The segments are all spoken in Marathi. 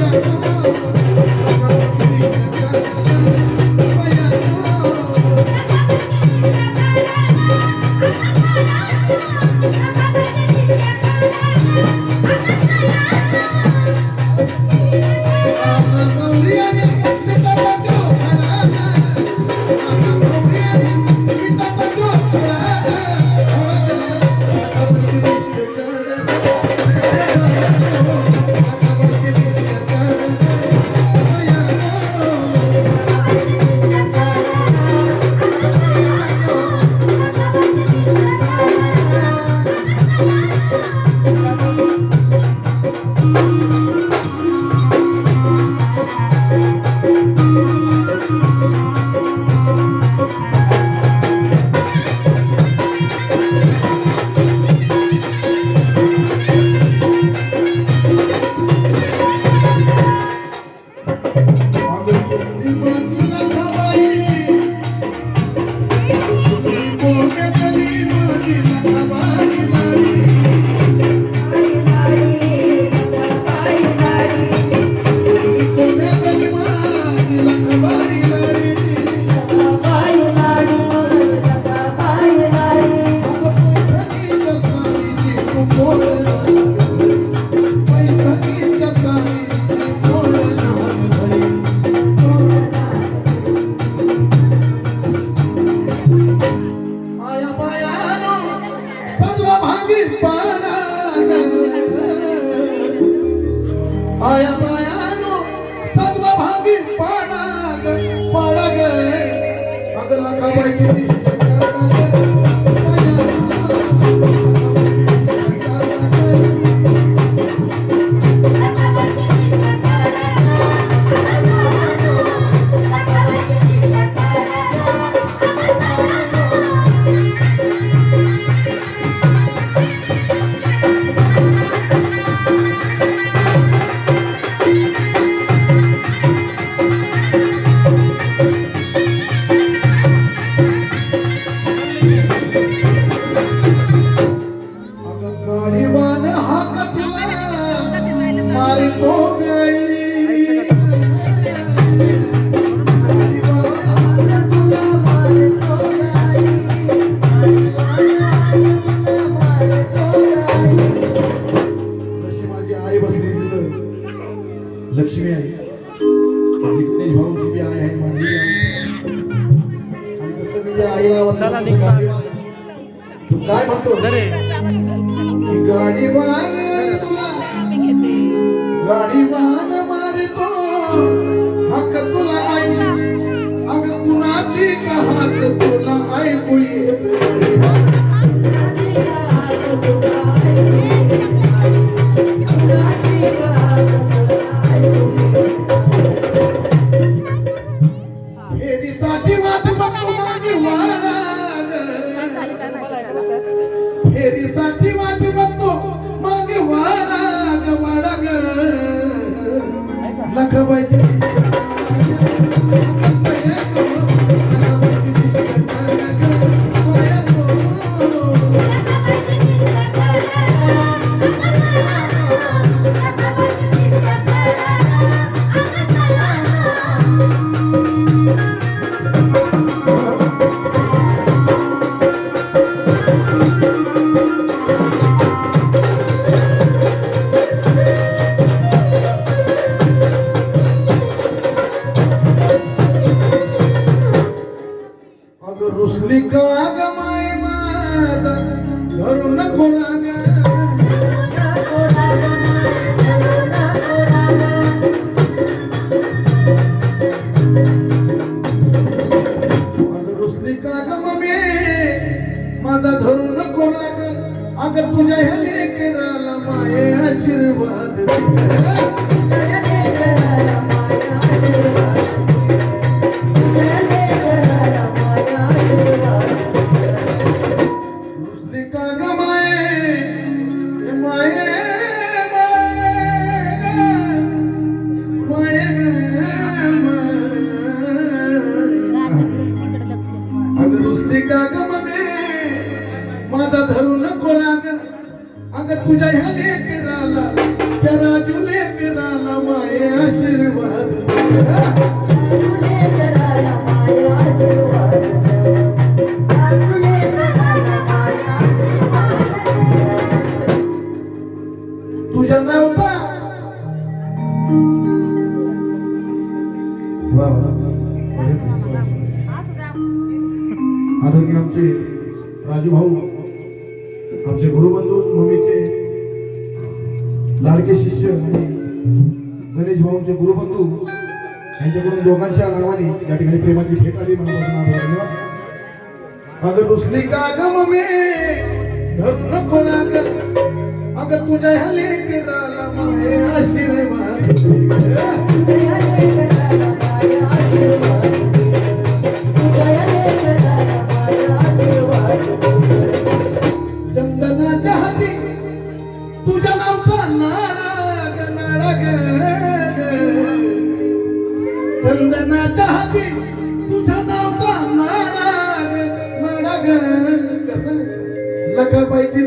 माया आया मायानो सत्व भागी पाना पाडा अगला अग लक्ष्मी माझी गणेश भाऊची बी आई आहे माझी आणि जसं मी त्या आईला तू काय म्हणतो गाडी तुला गाडी वाहन मारतो. हक तुला आई. अग कुणाची का हाक तुला ऐकू येत फेरीसाठी वाट बघतो माझी वाहन फेरीसाठी लखबाईची माये रुसली का गमाय माझा धरू नको रागा रुसली का मे माझा धरू नको रागा अगं तुझ्या ह्या लेकराला माये आशीर्वाद आशीर्वाद तुले माय आशीर्वाद. तुझ्या आदरणीय आमचे राजू भाऊ आमचे गुरुबंधू मम्मी लाडके शिष्य आणि गणेश भाऊंचे गुरुबंधू यांच्याकडून दोघांच्या नावाने या ठिकाणी प्रेमाची भेट आली. मनापासून अगं रुसली का गम मे धरू नको ना ग अगं तुझ्या ह्या लेकराला माये आशीर्वाद. लका पाहिजे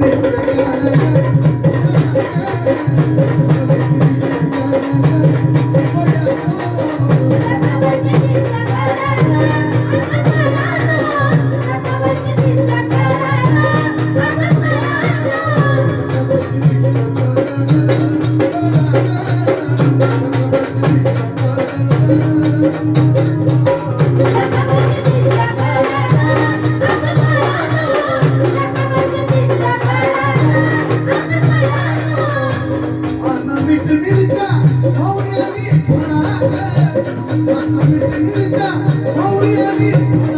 Oh, yeah, yeah.